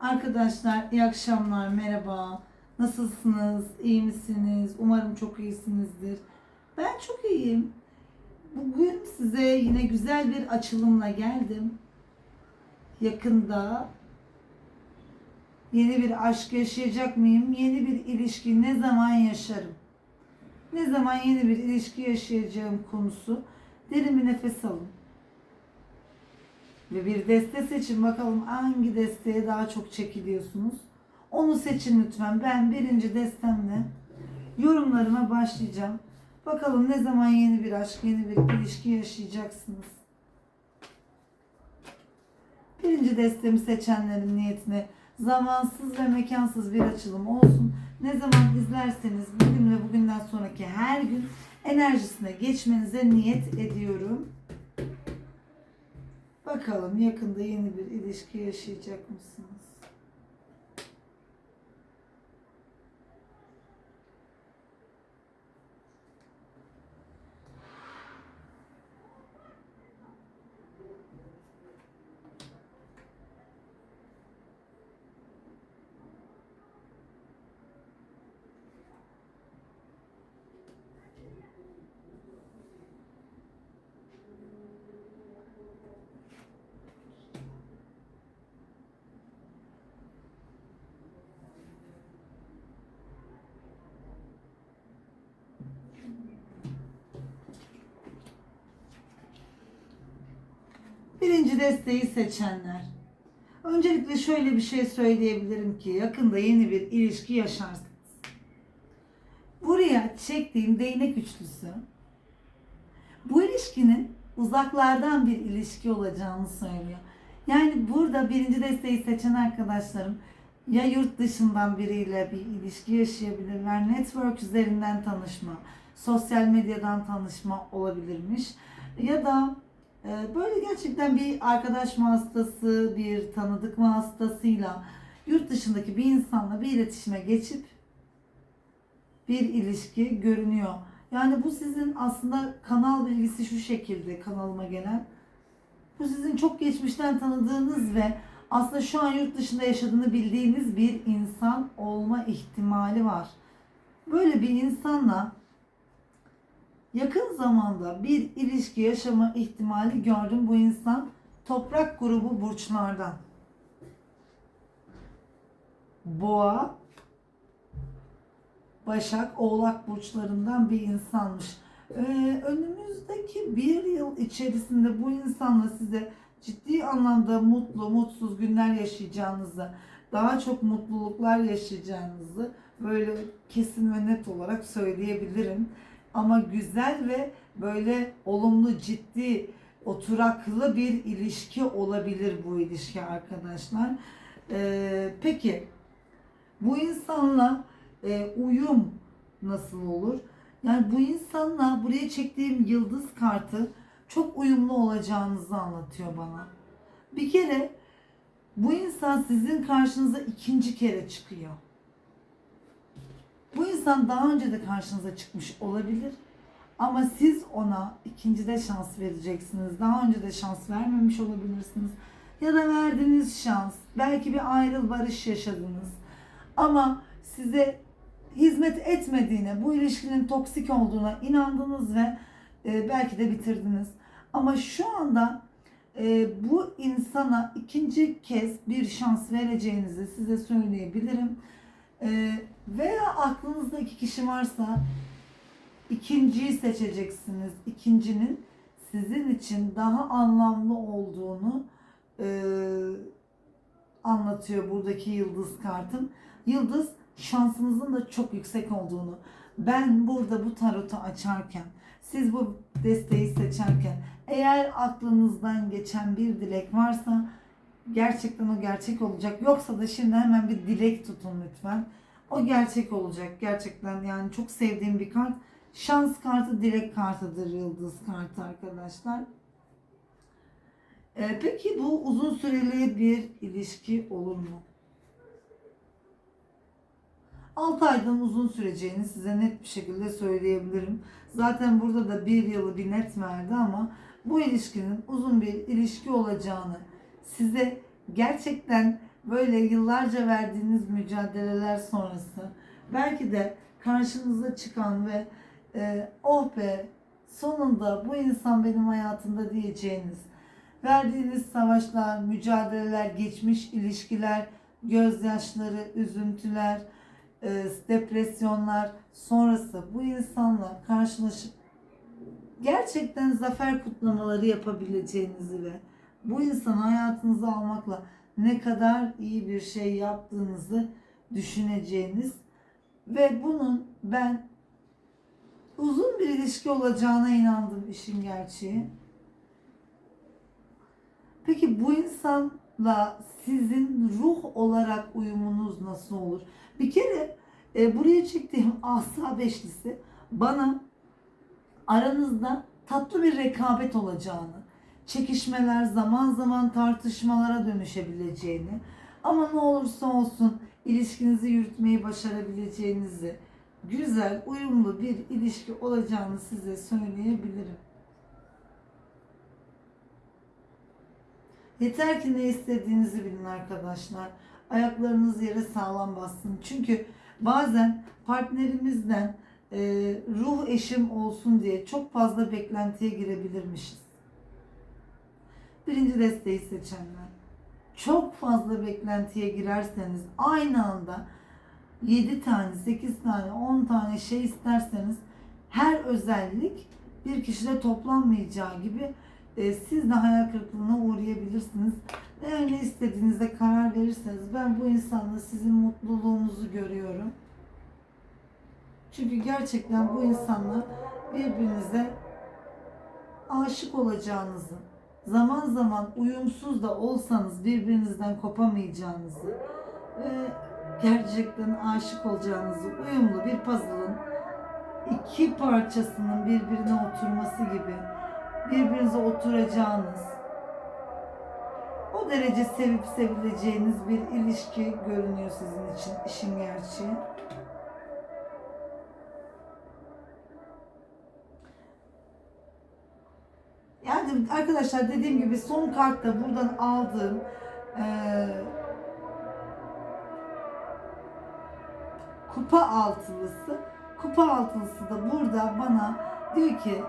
Arkadaşlar iyi akşamlar, merhaba. Nasılsınız, iyi misiniz? Umarım çok iyisinizdir. Ben çok iyiyim. Bugün size yine güzel bir açılımla geldim. Yakında yeni bir aşk yaşayacak mıyım? Yeni bir ilişki ne zaman yaşarım? Ne zaman yeni bir ilişki yaşayacağım konusu. Derin bir nefes alın. Ve bir deste seçin bakalım hangi desteğe daha çok çekiliyorsunuz. Onu seçin lütfen. Ben birinci destemle yorumlarıma başlayacağım. Bakalım ne zaman yeni bir aşk, yeni bir ilişki yaşayacaksınız. Birinci destemi seçenlerin niyetine zamansız ve mekansız bir açılım olsun. Ne zaman izlerseniz bugün ve bugünden sonraki her gün enerjisine geçmenize niyet ediyorum. Bakalım yakında yeni bir ilişki yaşayacak mısınız? Birinci desteği seçenler. Öncelikle şöyle bir şey söyleyebilirim ki yakında yeni bir ilişki yaşarsınız. Buraya çektiğim değnek üçlüsü bu ilişkinin uzaklardan bir ilişki olacağını söylüyor. Yani burada birinci desteği seçen arkadaşlarım ya yurt dışından biriyle bir ilişki yaşayabilirler, network üzerinden tanışma, sosyal medyadan tanışma olabilirmiş ya da Böyle gerçekten bir arkadaş vasıtası, bir tanıdık vasıtasıyla yurt dışındaki bir insanla bir iletişime geçip bir ilişki görünüyor. Yani bu sizin aslında kanal bilgisi şu şekilde kanalıma gelen. Bu sizin çok geçmişten tanıdığınız ve aslında şu an yurt dışında yaşadığını bildiğiniz bir insan olma ihtimali var. Böyle bir insanla yakın zamanda bir ilişki yaşama ihtimali gördüm. Bu insan toprak grubu burçlardan. Boğa, Başak, Oğlak burçlarından bir insanmış. Ee, önümüzdeki bir yıl içerisinde bu insanla size ciddi anlamda mutlu, mutsuz günler yaşayacağınızı, daha çok mutluluklar yaşayacağınızı böyle kesin ve net olarak söyleyebilirim ama güzel ve böyle olumlu, ciddi, oturaklı bir ilişki olabilir bu ilişki arkadaşlar. Ee, peki bu insanla e, uyum nasıl olur? Yani bu insanla buraya çektiğim yıldız kartı çok uyumlu olacağınızı anlatıyor bana. Bir kere bu insan sizin karşınıza ikinci kere çıkıyor. Bu insan daha önce de karşınıza çıkmış olabilir. Ama siz ona ikinci de şans vereceksiniz. Daha önce de şans vermemiş olabilirsiniz. Ya da verdiğiniz şans. Belki bir ayrıl barış yaşadınız. Ama size hizmet etmediğine, bu ilişkinin toksik olduğuna inandınız ve e, belki de bitirdiniz. Ama şu anda e, bu insana ikinci kez bir şans vereceğinizi size söyleyebilirim. E, veya aklınızda iki kişi varsa ikinciyi seçeceksiniz. İkincinin sizin için daha anlamlı olduğunu e, anlatıyor buradaki yıldız kartın. Yıldız şansınızın da çok yüksek olduğunu. Ben burada bu tarotu açarken, siz bu desteği seçerken eğer aklınızdan geçen bir dilek varsa gerçekten o gerçek olacak. Yoksa da şimdi hemen bir dilek tutun lütfen. O gerçek olacak. Gerçekten yani çok sevdiğim bir kart. Şans kartı dilek kartıdır yıldız kartı arkadaşlar. Ee, peki bu uzun süreli bir ilişki olur mu? 6 aydan uzun süreceğini size net bir şekilde söyleyebilirim. Zaten burada da bir yılı bir net verdi ama bu ilişkinin uzun bir ilişki olacağını size gerçekten böyle yıllarca verdiğiniz mücadeleler sonrası belki de karşınıza çıkan ve e, oh be sonunda bu insan benim hayatımda diyeceğiniz verdiğiniz savaşlar, mücadeleler, geçmiş ilişkiler, gözyaşları, üzüntüler, e, depresyonlar sonrası bu insanla karşılaşıp gerçekten zafer kutlamaları yapabileceğinizi ve bu insanı hayatınıza almakla ne kadar iyi bir şey yaptığınızı düşüneceğiniz ve bunun ben uzun bir ilişki olacağına inandım işin gerçeği. Peki bu insanla sizin ruh olarak uyumunuz nasıl olur? Bir kere e, buraya çektiğim asa beşlisi bana aranızda tatlı bir rekabet olacağını, çekişmeler zaman zaman tartışmalara dönüşebileceğini ama ne olursa olsun ilişkinizi yürütmeyi başarabileceğinizi, güzel, uyumlu bir ilişki olacağını size söyleyebilirim. Yeter ki ne istediğinizi bilin arkadaşlar. Ayaklarınız yere sağlam bassın. Çünkü bazen partnerimizden e, ruh eşim olsun diye çok fazla beklentiye girebilirmişiz. Birinci desteği seçenler. Çok fazla beklentiye girerseniz aynı anda 7 tane, 8 tane, 10 tane şey isterseniz her özellik bir kişide toplanmayacağı gibi e, siz de hayal kırıklığına uğrayabilirsiniz. Eğer ne istediğinizde karar verirseniz ben bu insanla sizin mutluluğunuzu görüyorum. Çünkü gerçekten bu insanla birbirinize aşık olacağınızı, zaman zaman uyumsuz da olsanız birbirinizden kopamayacağınızı ve gerçekten aşık olacağınızı, uyumlu bir puzzle'ın iki parçasının birbirine oturması gibi birbirinize oturacağınız, o derece sevip sevileceğiniz bir ilişki görünüyor sizin için işin gerçeği. Arkadaşlar dediğim gibi son kartta buradan aldığım eee kupa altılısı. Kupa altılısı da burada bana diyor ki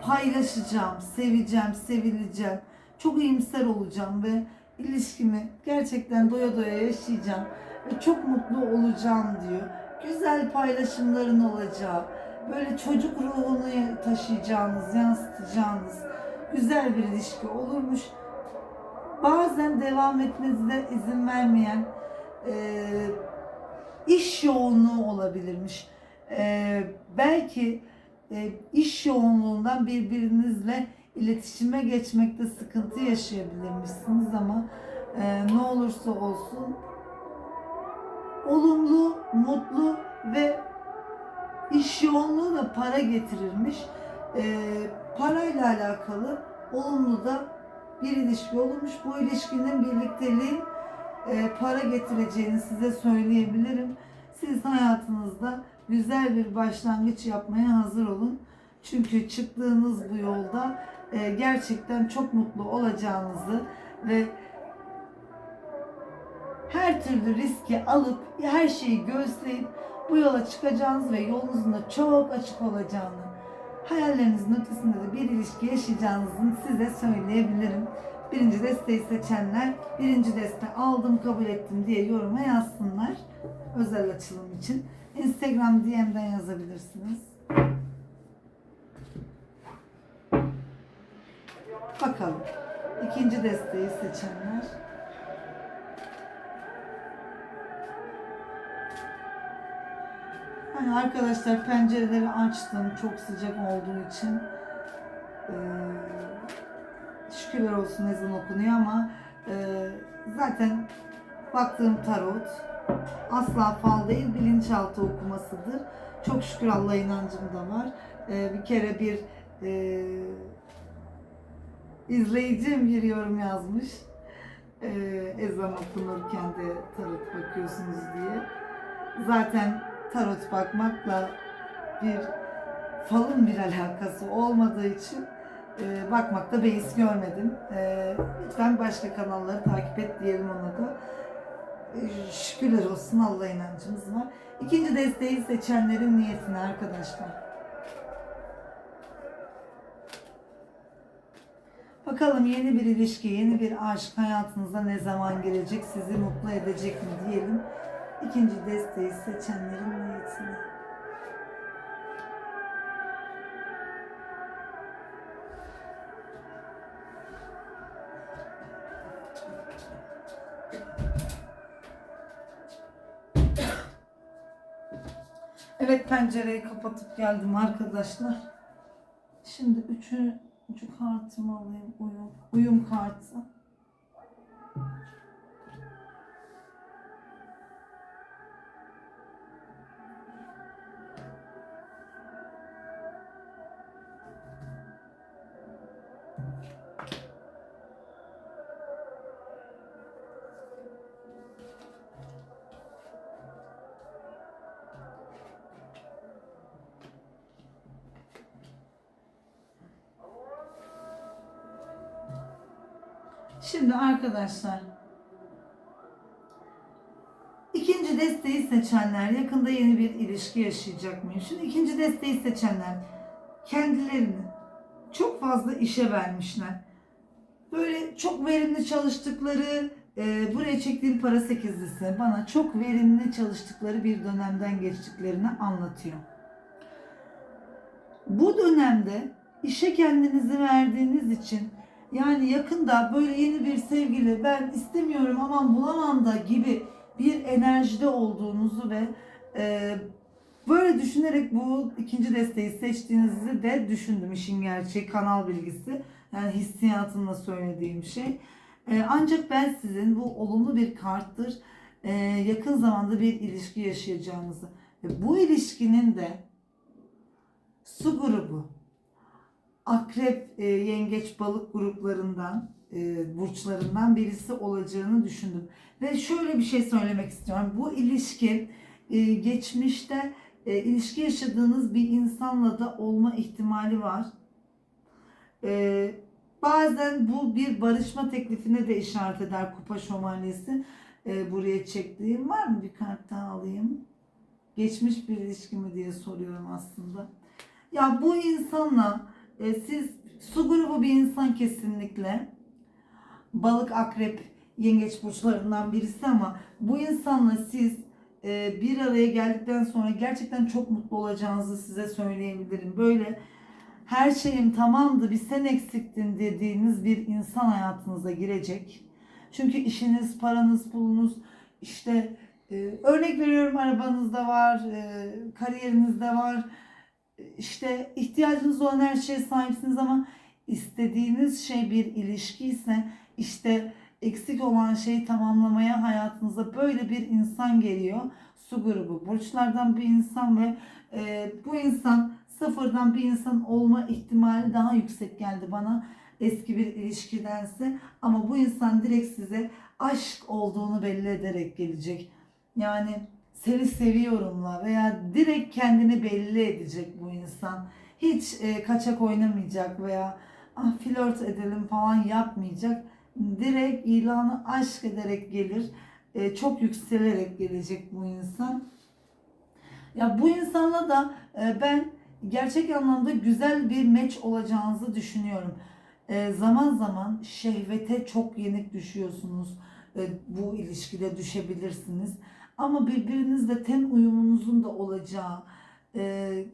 paylaşacağım, seveceğim, sevileceğim. Çok iyimser olacağım ve ilişkimi gerçekten doya doya yaşayacağım ve çok mutlu olacağım diyor. Güzel paylaşımların olacağı, böyle çocuk ruhunu taşıyacağınız, yansıtacağınız güzel bir ilişki olurmuş. Bazen devam etmenize izin vermeyen e, iş yoğunluğu olabilirmiş. E, belki e, iş yoğunluğundan birbirinizle iletişime geçmekte sıkıntı yaşayabilirmişsiniz ama e, ne olursa olsun olumlu, mutlu ve iş yoğunluğu da para getirirmiş. E, parayla alakalı olumlu da bir ilişki olurmuş. Bu ilişkinin birlikteliğin e, para getireceğini size söyleyebilirim. Siz hayatınızda güzel bir başlangıç yapmaya hazır olun. Çünkü çıktığınız bu yolda e, gerçekten çok mutlu olacağınızı ve her türlü riski alıp her şeyi göğüsleyip bu yola çıkacağınız ve yolunuzun da çok açık olacağını, hayallerinizin ötesinde de bir ilişki yaşayacağınızı size söyleyebilirim. Birinci desteği seçenler, birinci deste aldım kabul ettim diye yoruma yazsınlar. Özel açılım için. Instagram DM'den yazabilirsiniz. Bakalım. İkinci desteği seçenler. Arkadaşlar pencereleri açtım çok sıcak olduğu için. Ee, şükürler olsun ezan okunuyor ama e, zaten baktığım tarot asla fal değil bilinçaltı okumasıdır. Çok şükür Allah inancım da var. E, bir kere bir e, izleyicim bir yorum yazmış. E, ezan okunurken de tarot bakıyorsunuz diye. Zaten tarot bakmakla bir falın bir alakası olmadığı için e, bakmakta beis görmedim. E, lütfen başka kanalları takip et diyelim ona da. Ee, Şükürler olsun Allah inancımız var. İkinci desteği seçenlerin niyetine arkadaşlar. Bakalım yeni bir ilişki, yeni bir aşk hayatınıza ne zaman girecek, sizi mutlu edecek mi diyelim. İkinci desteği seçenlerin niyetine. Evet pencereyi kapatıp geldim arkadaşlar. Şimdi üçüncü kartımı alayım. Uyum, uyum kartı. Şimdi arkadaşlar ikinci desteği seçenler yakında yeni bir ilişki yaşayacak mıyım? Şimdi ikinci desteği seçenler kendilerini çok fazla işe vermişler. Böyle çok verimli çalıştıkları e, buraya çektiğim para sekizlisi bana çok verimli çalıştıkları bir dönemden geçtiklerini anlatıyor. Bu dönemde işe kendinizi verdiğiniz için yani yakında böyle yeni bir sevgili ben istemiyorum aman bulamam da gibi bir enerjide olduğunuzu ve e, böyle düşünerek bu ikinci desteği seçtiğinizi de düşündüm işin gerçeği kanal bilgisi yani hissiyatımla söylediğim şey. E, ancak ben sizin bu olumlu bir karttır e, yakın zamanda bir ilişki yaşayacağınızı ve bu ilişkinin de su grubu akrep, e, yengeç, balık gruplarından, e, burçlarından birisi olacağını düşündüm. Ve şöyle bir şey söylemek istiyorum. Bu ilişki e, geçmişte e, ilişki yaşadığınız bir insanla da olma ihtimali var. E, bazen bu bir barışma teklifine de işaret eder kupa şövalyesi. E, buraya çektiğim var mı? Bir kart daha alayım. Geçmiş bir ilişki mi diye soruyorum aslında. Ya bu insanla e, siz su grubu bir insan kesinlikle. Balık, akrep, yengeç burçlarından birisi ama bu insanla siz e, bir araya geldikten sonra gerçekten çok mutlu olacağınızı size söyleyebilirim. Böyle her şeyim tamamdı bir sen eksiktin dediğiniz bir insan hayatınıza girecek. Çünkü işiniz, paranız, pulunuz işte e, örnek veriyorum arabanızda var, e, kariyerinizde var işte ihtiyacınız olan her şeye sahipsiniz ama istediğiniz şey bir ilişki ise işte eksik olan şeyi tamamlamaya hayatınıza böyle bir insan geliyor. Su grubu burçlardan bir insan ve e, bu insan sıfırdan bir insan olma ihtimali daha yüksek geldi bana eski bir ilişkidense ama bu insan direkt size aşk olduğunu belli ederek gelecek. Yani seni seviyorumla veya direkt kendini belli edecek bu insan. Hiç e, kaçak oynamayacak veya ah flört edelim falan yapmayacak. Direkt ilanı aşk ederek gelir. E, çok yükselerek gelecek bu insan. Ya bu insanla da e, ben gerçek anlamda güzel bir meç olacağınızı düşünüyorum. E, zaman zaman şehvete çok yenik düşüyorsunuz. E, bu ilişkide düşebilirsiniz. Ama birbirinizle ten uyumunuzun da olacağı e,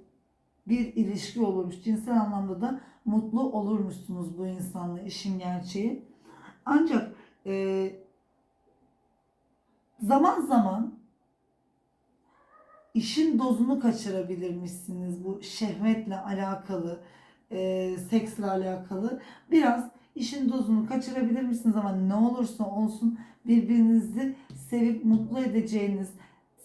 bir ilişki olurmuş. Cinsel anlamda da mutlu olurmuşsunuz bu insanla işin gerçeği. Ancak e, zaman zaman işin dozunu kaçırabilirmişsiniz. Bu şehvetle alakalı, e, seksle alakalı. Biraz işin dozunu kaçırabilir misiniz ama ne olursa olsun birbirinizi sevip mutlu edeceğiniz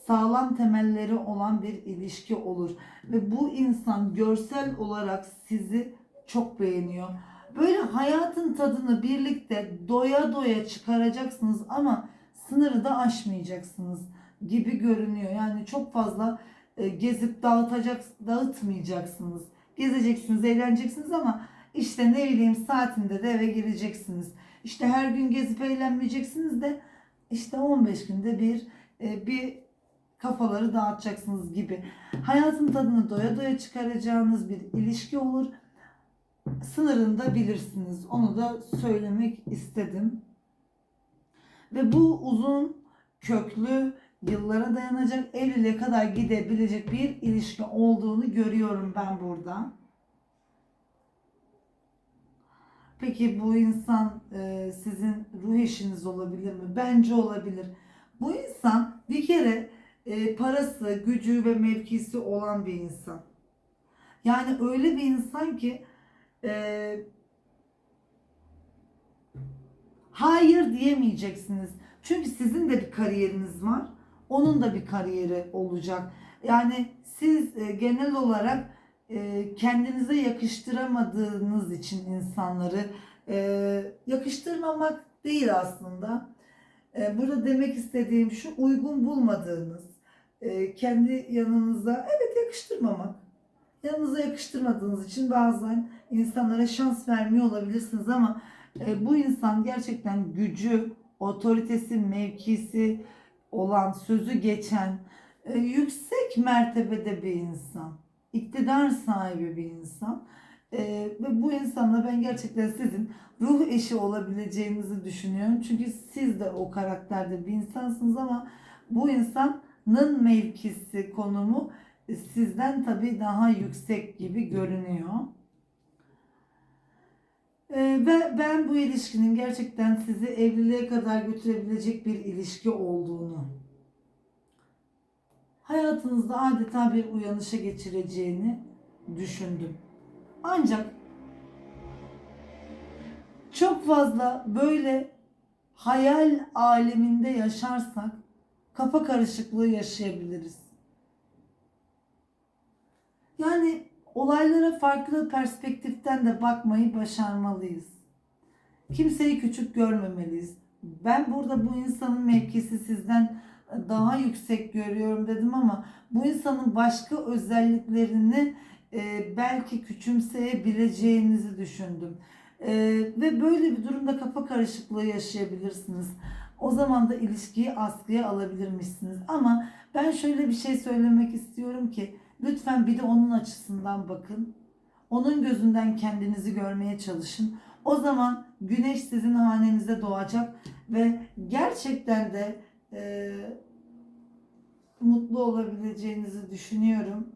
sağlam temelleri olan bir ilişki olur. Ve bu insan görsel olarak sizi çok beğeniyor. Böyle hayatın tadını birlikte doya doya çıkaracaksınız ama sınırı da aşmayacaksınız gibi görünüyor. Yani çok fazla e, gezip dağıtacak dağıtmayacaksınız. Gezeceksiniz, eğleneceksiniz ama işte ne bileyim saatinde de eve gireceksiniz. İşte her gün gezip eğlenmeyeceksiniz de işte 15 günde bir e, bir kafaları dağıtacaksınız gibi. Hayatın tadını doya doya çıkaracağınız bir ilişki olur. Sınırını da bilirsiniz. Onu da söylemek istedim. Ve bu uzun köklü yıllara dayanacak evliliğe kadar gidebilecek bir ilişki olduğunu görüyorum ben burada. Peki bu insan e, sizin ruh eşiniz olabilir mi? Bence olabilir. Bu insan bir kere e, parası, gücü ve mevkisi olan bir insan. Yani öyle bir insan ki e, hayır diyemeyeceksiniz. Çünkü sizin de bir kariyeriniz var. Onun da bir kariyeri olacak. Yani siz e, genel olarak kendinize yakıştıramadığınız için insanları e, yakıştırmamak değil aslında. E, burada demek istediğim şu uygun bulmadığınız, e, kendi yanınıza evet yakıştırmamak. Yanınıza yakıştırmadığınız için bazen insanlara şans vermiyor olabilirsiniz ama bu insan gerçekten gücü, otoritesi, mevkisi olan, sözü geçen, yüksek mertebede bir insan. İktidar sahibi bir insan. E, ve bu insanla ben gerçekten sizin ruh eşi olabileceğinizi düşünüyorum. Çünkü siz de o karakterde bir insansınız ama bu insanın mevkisi, konumu e, sizden tabii daha yüksek gibi görünüyor. Ee, ve ben bu ilişkinin gerçekten sizi evliliğe kadar götürebilecek bir ilişki olduğunu, hayatınızda adeta bir uyanışa geçireceğini düşündüm. Ancak çok fazla böyle hayal aleminde yaşarsak kafa karışıklığı yaşayabiliriz. Yani olaylara farklı perspektiften de bakmayı başarmalıyız. Kimseyi küçük görmemeliyiz. Ben burada bu insanın mevkisi sizden daha yüksek görüyorum dedim ama bu insanın başka özelliklerini e, belki küçümseyebileceğinizi düşündüm. E, ve böyle bir durumda kafa karışıklığı yaşayabilirsiniz. O zaman da ilişkiyi askıya alabilirmişsiniz. Ama ben şöyle bir şey söylemek istiyorum ki Lütfen bir de onun açısından bakın. Onun gözünden kendinizi görmeye çalışın. O zaman güneş sizin hanenize doğacak ve gerçekten de e, mutlu olabileceğinizi düşünüyorum.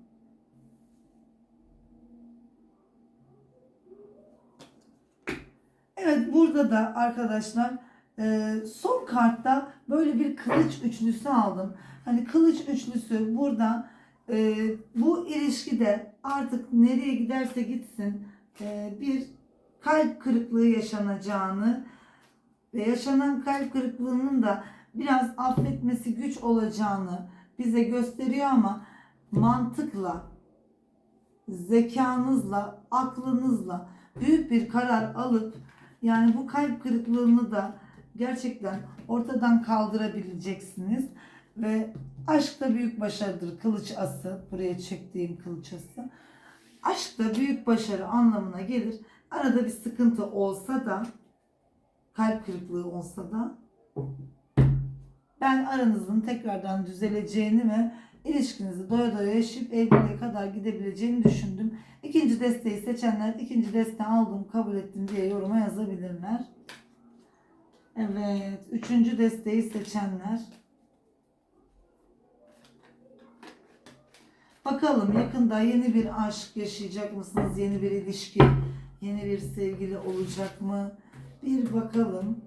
Evet burada da arkadaşlar e, son kartta böyle bir kılıç üçlüsü aldım. Hani kılıç üçlüsü burada e, bu ilişkide artık nereye giderse gitsin e, bir kalp kırıklığı yaşanacağını ve yaşanan kalp kırıklığının da biraz affetmesi güç olacağını bize gösteriyor ama mantıkla, zekanızla, aklınızla büyük bir karar alıp yani bu kalp kırıklığını da gerçekten ortadan kaldırabileceksiniz ve aşk da büyük başarıdır. Kılıç ası, buraya çektiğim kılıç ası. Aşk da büyük başarı anlamına gelir. Arada bir sıkıntı olsa da, kalp kırıklığı olsa da ben aranızın tekrardan düzeleceğini ve ilişkinizi doya doya yaşayıp evliliğe kadar gidebileceğini düşündüm. İkinci desteği seçenler ikinci desteği aldım kabul ettim diye yoruma yazabilirler. Evet. Üçüncü desteği seçenler Bakalım yakında yeni bir aşk yaşayacak mısınız? Yeni bir ilişki, yeni bir sevgili olacak mı? Bir bakalım.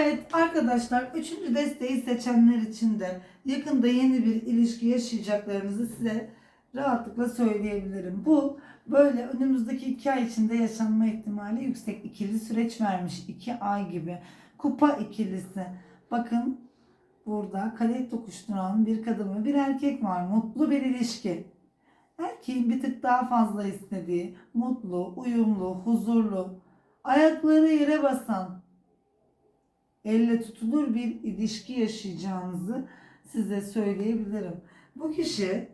Evet arkadaşlar üçüncü desteği seçenler için de yakında yeni bir ilişki yaşayacaklarınızı size rahatlıkla söyleyebilirim. Bu böyle önümüzdeki iki ay içinde yaşanma ihtimali yüksek ikili süreç vermiş iki ay gibi. Kupa ikilisi. Bakın burada kadeh tokuşturan bir kadın ve bir erkek var. Mutlu bir ilişki. Erkeğin bir tık daha fazla istediği, mutlu, uyumlu, huzurlu, ayakları yere basan, elle tutulur bir ilişki yaşayacağınızı size söyleyebilirim. Bu kişi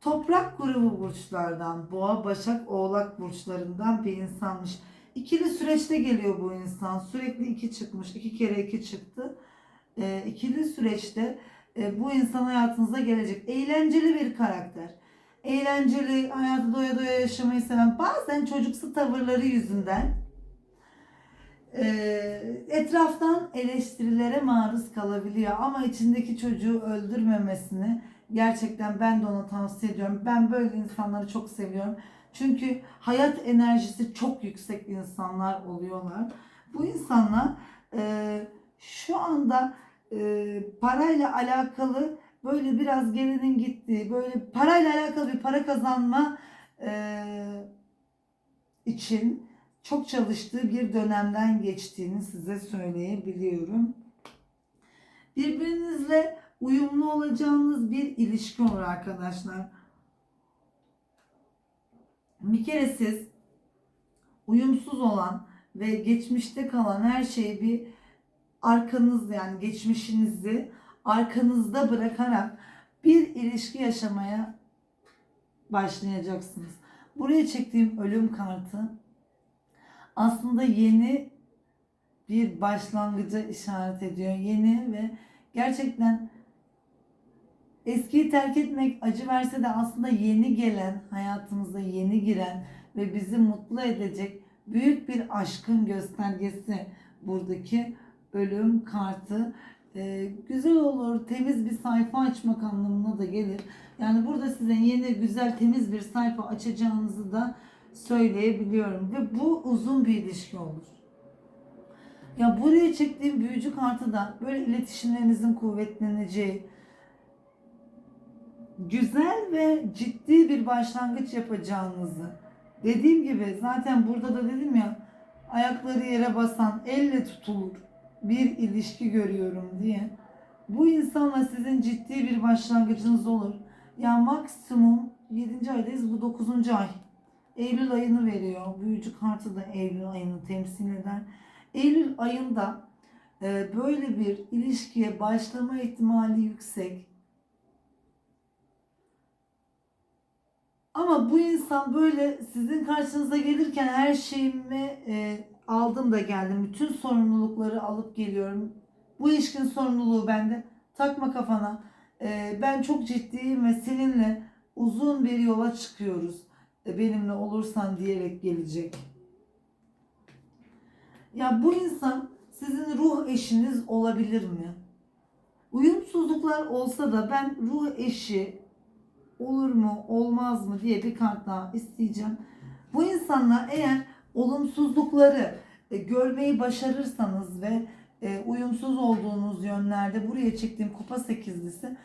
toprak grubu burçlardan, boğa, başak, oğlak burçlarından bir insanmış. İkili süreçte geliyor bu insan. Sürekli iki çıkmış. iki kere iki çıktı. Ee, ikili süreçte e, bu insan hayatınıza gelecek. Eğlenceli bir karakter. Eğlenceli, hayatı doya doya yaşamayı seven, bazen çocuksu tavırları yüzünden e, etraftan eleştirilere maruz kalabiliyor ama içindeki çocuğu öldürmemesini gerçekten ben de ona tavsiye ediyorum. Ben böyle insanları çok seviyorum. Çünkü hayat enerjisi çok yüksek insanlar oluyorlar. Bu insanlar e, şu anda e, parayla alakalı böyle biraz gelinin gittiği, böyle parayla alakalı bir para kazanma e, için çok çalıştığı bir dönemden geçtiğini size söyleyebiliyorum. Birbirinizle uyumlu olacağınız bir ilişki olur arkadaşlar. Bir kere siz uyumsuz olan ve geçmişte kalan her şeyi bir arkanız yani geçmişinizi arkanızda bırakarak bir ilişki yaşamaya başlayacaksınız. Buraya çektiğim ölüm kartı aslında yeni bir başlangıca işaret ediyor. Yeni ve gerçekten eskiyi terk etmek acı verse de aslında yeni gelen, hayatımıza yeni giren ve bizi mutlu edecek büyük bir aşkın göstergesi buradaki ölüm kartı. Ee, güzel olur, temiz bir sayfa açmak anlamına da gelir. Yani burada size yeni, güzel, temiz bir sayfa açacağınızı da söyleyebiliyorum. Ve bu uzun bir ilişki olur. Ya buraya çektiğim büyücü kartı da böyle iletişimlerinizin kuvvetleneceği, güzel ve ciddi bir başlangıç yapacağınızı. Dediğim gibi zaten burada da dedim ya ayakları yere basan, elle tutulur bir ilişki görüyorum diye. Bu insanla sizin ciddi bir başlangıcınız olur. Ya maksimum 7. aydayız bu 9. ay. Eylül ayını veriyor. Büyücü kartı da Eylül ayını temsil eder. Eylül ayında e, böyle bir ilişkiye başlama ihtimali yüksek. Ama bu insan böyle sizin karşınıza gelirken her şeyimi e, aldım da geldim. Bütün sorumlulukları alıp geliyorum. Bu ilişkin sorumluluğu bende. Takma kafana. E, ben çok ciddiyim ve seninle uzun bir yola çıkıyoruz. E, benimle olursan diyerek gelecek. Ya bu insan sizin ruh eşiniz olabilir mi? Uyumsuzluklar olsa da ben ruh eşi olur mu olmaz mı diye bir kart daha isteyeceğim. Bu insanlar eğer olumsuzlukları e, görmeyi başarırsanız ve e, uyumsuz olduğunuz yönlerde buraya çektiğim kupa sekizlisi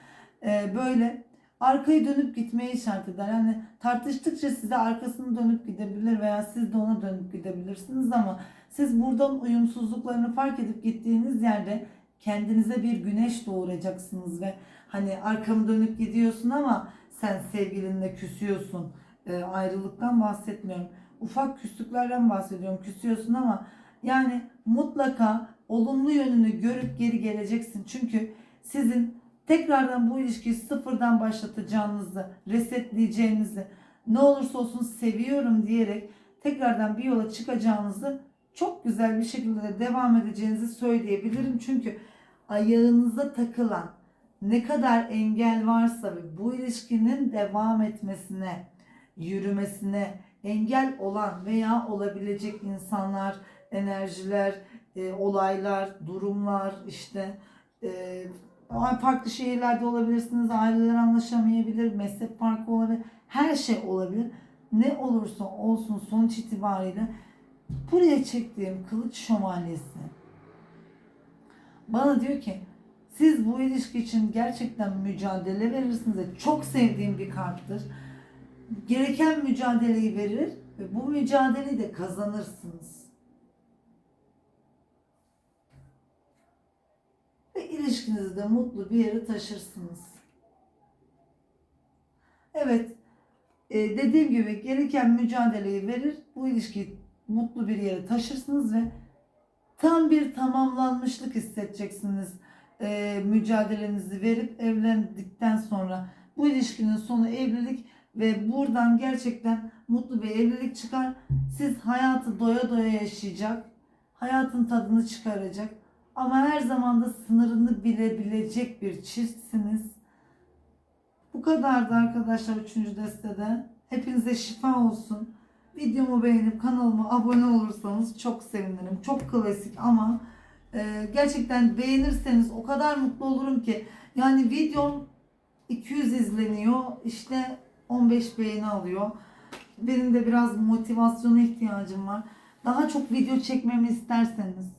böyle arkayı dönüp gitmeye işaret eder. Yani tartıştıkça size arkasını dönüp gidebilir veya siz de ona dönüp gidebilirsiniz ama siz buradan uyumsuzluklarını fark edip gittiğiniz yerde kendinize bir güneş doğuracaksınız ve hani arkamı dönüp gidiyorsun ama sen sevgilinle küsüyorsun. E, ayrılıktan bahsetmiyorum. Ufak küslüklerden bahsediyorum. Küsüyorsun ama yani mutlaka olumlu yönünü görüp geri geleceksin. Çünkü sizin tekrardan bu ilişkiyi sıfırdan başlatacağınızı, resetleyeceğinizi, ne olursa olsun seviyorum diyerek tekrardan bir yola çıkacağınızı çok güzel bir şekilde de devam edeceğinizi söyleyebilirim. Çünkü ayağınıza takılan ne kadar engel varsa ve bu ilişkinin devam etmesine, yürümesine engel olan veya olabilecek insanlar, enerjiler, e, olaylar, durumlar işte e, farklı şehirlerde olabilirsiniz, aileler anlaşamayabilir, meslek farkı olabilir, her şey olabilir. Ne olursa olsun sonuç itibariyle buraya çektiğim kılıç şövalyesi bana diyor ki siz bu ilişki için gerçekten mücadele verirsiniz. ve Çok sevdiğim bir karttır. Gereken mücadeleyi verir ve bu mücadeleyi de kazanırsınız. Ve ilişkinizi de mutlu bir yere taşırsınız. Evet, e, dediğim gibi gereken mücadeleyi verir, bu ilişkiyi mutlu bir yere taşırsınız ve tam bir tamamlanmışlık hissedeceksiniz e, mücadelenizi verip evlendikten sonra. Bu ilişkinin sonu evlilik ve buradan gerçekten mutlu bir evlilik çıkar. Siz hayatı doya doya yaşayacak, hayatın tadını çıkaracak ama her zaman da sınırını bilebilecek bir çiftsiniz. Bu kadardı arkadaşlar 3. destede. Hepinize şifa olsun. Videomu beğenip kanalıma abone olursanız çok sevinirim. Çok klasik ama e, gerçekten beğenirseniz o kadar mutlu olurum ki. Yani videom 200 izleniyor. işte 15 beğeni alıyor. Benim de biraz motivasyona ihtiyacım var. Daha çok video çekmemi isterseniz,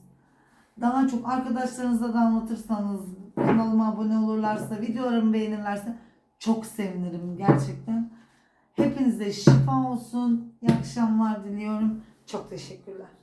daha çok arkadaşlarınıza da anlatırsanız, kanalıma abone olurlarsa, videolarımı beğenirlerse çok sevinirim gerçekten. Hepinize şifa olsun. İyi akşamlar diliyorum. Çok teşekkürler.